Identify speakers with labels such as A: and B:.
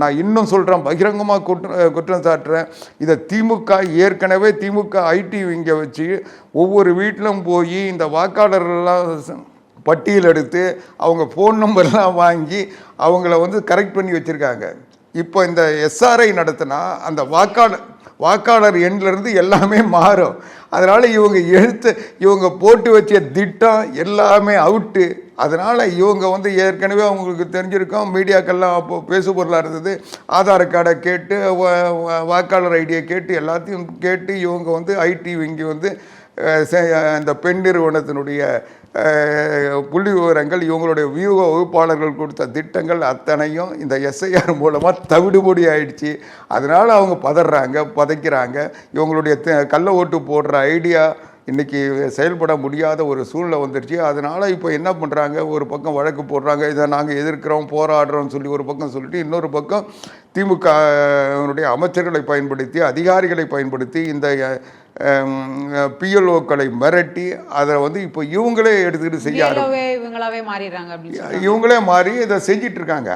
A: நான் இன்னும் சொல்கிறேன் பகிரங்கமாக குற்றம் குற்றம் சாட்டுறேன். இதை திமுக ஏற்கனவே திமுக ஐடி இங்கே வச்சு ஒவ்வொரு வீட்டிலும் போய் இந்த வாக்காளர்கள்லாம் பட்டியல் எடுத்து அவங்க ஃபோன் நம்பர்லாம் வாங்கி அவங்கள வந்து கரெக்ட் பண்ணி வச்சுருக்காங்க. இப்போ இந்த எஸ்ஆர்ஐ நடத்தினா அந்த வாக்காளர் வாக்காளர் எண்ணிலிருந்து எல்லாமே மாறும். அதனால் இவங்க எழுத்து இவங்க போட்டு வச்ச திட்டம் எல்லாமே அவுட்டு. அதனால் இவங்க வந்து ஏற்கனவே அவங்களுக்கு தெரிஞ்சிருக்கோம் மீடியாக்கள்லாம் அப்போ பேசு பொருளாக இருந்தது. ஆதார் கார்டை கேட்டு வாக்காளர் ஐடியை கேட்டு எல்லாத்தையும் கேட்டு இவங்க வந்து ஐடி இங்கே வந்து அஹ், அந்த பெண் நிறுவனத்தினுடைய புள்ளி விவரங்கள் இவங்களுடைய வியூக வகுப்பாளர்கள் கொடுத்த திட்டங்கள் அத்தனையும் இந்த எஸ்ஐஆர் மூலமாக தவிடுபொடி ஆயிடுச்சு. அதனால் அவங்க பதறாங்க பதைக்கிறாங்க. இவங்களுடைய த- கள்ள ஓட்டு போடுற ஐடியா இன்றைக்கி செயல்பட முடியாத ஒரு சூழ்நிலை வந்துருச்சு. அதனால் இப்போ என்ன பண்ணுறாங்க ஒரு பக்கம் வழக்கு போடுறாங்க. இதை நாங்கள் எதிர்க்கிறோம் போராடுறோம்னு சொல்லி ஒரு பக்கம் சொல்லிட்டு இன்னொரு பக்கம் திமுக னுடைய அமைச்சர்களை பயன்படுத்தி அதிகாரிகளை பயன்படுத்தி இந்த பிஎல்ஓக்களை மிரட்டி அதை வந்து இப்போ இவங்களே எடுத்துக்கிட்டு செய்ய ஆரம்பி-
B: பிஎல்ஓவே இவங்களாவே மாறிடுறாங்க
A: இவங்களே மாறி இதை செஞ்சிட்டு இருக்காங்க.